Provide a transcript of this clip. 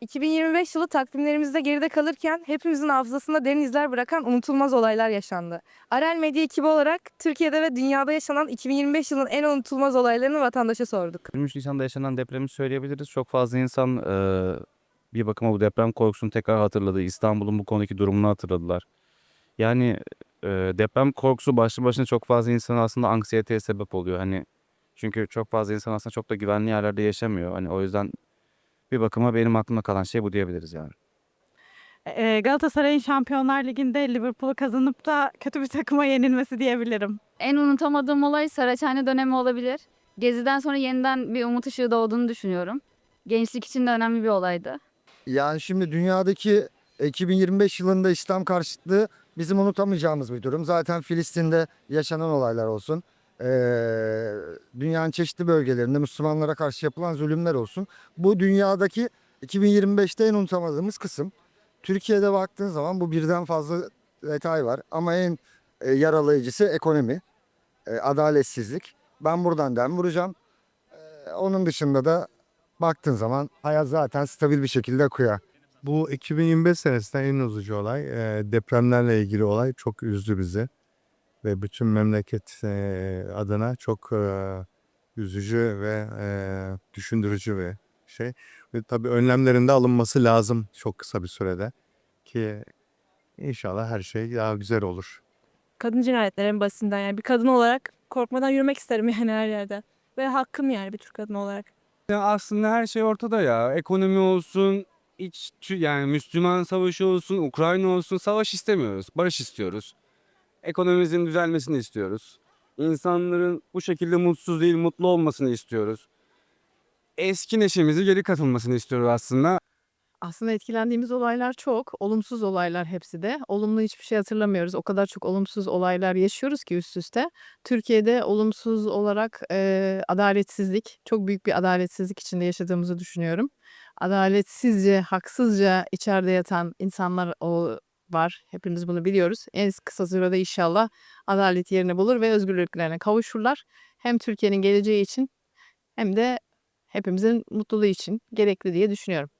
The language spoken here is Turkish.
2025 yılı takvimlerimizde geride kalırken hepimizin hafızasında derin izler bırakan unutulmaz olaylar yaşandı. Arel Medya ekibi olarak Türkiye'de ve dünyada yaşanan 2025 yılının en unutulmaz olaylarını vatandaşa sorduk. 23 Nisan'da yaşanan depremi söyleyebiliriz. Çok fazla insan eee, bir bakıma bu deprem korkusunu tekrar hatırladı. İstanbul'un bu konudaki durumunu hatırladılar. Yani eee, deprem korkusu başlı başına çok fazla insanın aslında anksiyeteye sebep oluyor. Hani çünkü çok fazla insan aslında çok da güvenli yerlerde yaşamıyor. Hani o yüzden bir bakıma benim aklımda kalan şey bu diyebiliriz yani. Eee, Galatasaray'ın Şampiyonlar Ligi'nde Liverpool'u kazanıp da kötü bir takıma yenilmesi diyebilirim. En unutamadığım olay Saraçhane dönemi olabilir. Gezi'den sonra yeniden bir umut ışığı doğduğunu düşünüyorum. Gençlik için de önemli bir olaydı. Yani şimdi dünyadaki 2025 yılında İslam karşıtlığı bizim unutamayacağımız bir durum. Zaten Filistin'de yaşanan olaylar olsun. Dünyanın çeşitli bölgelerinde Müslümanlara karşı yapılan zulümler olsun. Bu dünyadaki 2025'te en unutamadığımız kısım. Türkiye'de baktığın zaman bu birden fazla detay var. Ama en e, yaralayıcısı ekonomi, e, adaletsizlik. Ben buradan dem vuracağım. Onun dışında da baktığın zaman hayat zaten stabil bir şekilde akıyor. Bu 2025 senesinde en üzücü olay depremlerle ilgili olay çok üzdü bizi ve bütün memleket e, adına çok e, üzücü ve e, düşündürücü bir şey. Ve tabii önlemlerin de alınması lazım çok kısa bir sürede ki inşallah her şey daha güzel olur. Kadın cinayetleri en basitinden yani bir kadın olarak korkmadan yürümek isterim yani her yerde. Ve hakkım yani bir Türk kadını olarak. Ya aslında her şey ortada ya. Ekonomi olsun, iç yani Müslüman savaşı olsun, Ukrayna olsun savaş istemiyoruz. Barış istiyoruz. Ekonomimizin düzelmesini istiyoruz. İnsanların bu şekilde mutsuz değil, mutlu olmasını istiyoruz. Eski neşemizi geri katılmasını istiyoruz aslında. Aslında etkilendiğimiz olaylar çok. Olumsuz olaylar hepsi de. Olumlu hiçbir şey hatırlamıyoruz. O kadar çok olumsuz olaylar yaşıyoruz ki üst üste. Türkiye'de olumsuz olarak eee, adaletsizlik, çok büyük bir adaletsizlik içinde yaşadığımızı düşünüyorum. Adaletsizce, haksızca içeride yatan insanlar o var. Hepimiz bunu biliyoruz. En kısa sürede inşallah adalet yerini bulur ve özgürlüklerine kavuşurlar. Hem Türkiye'nin geleceği için hem de hepimizin mutluluğu için gerekli diye düşünüyorum.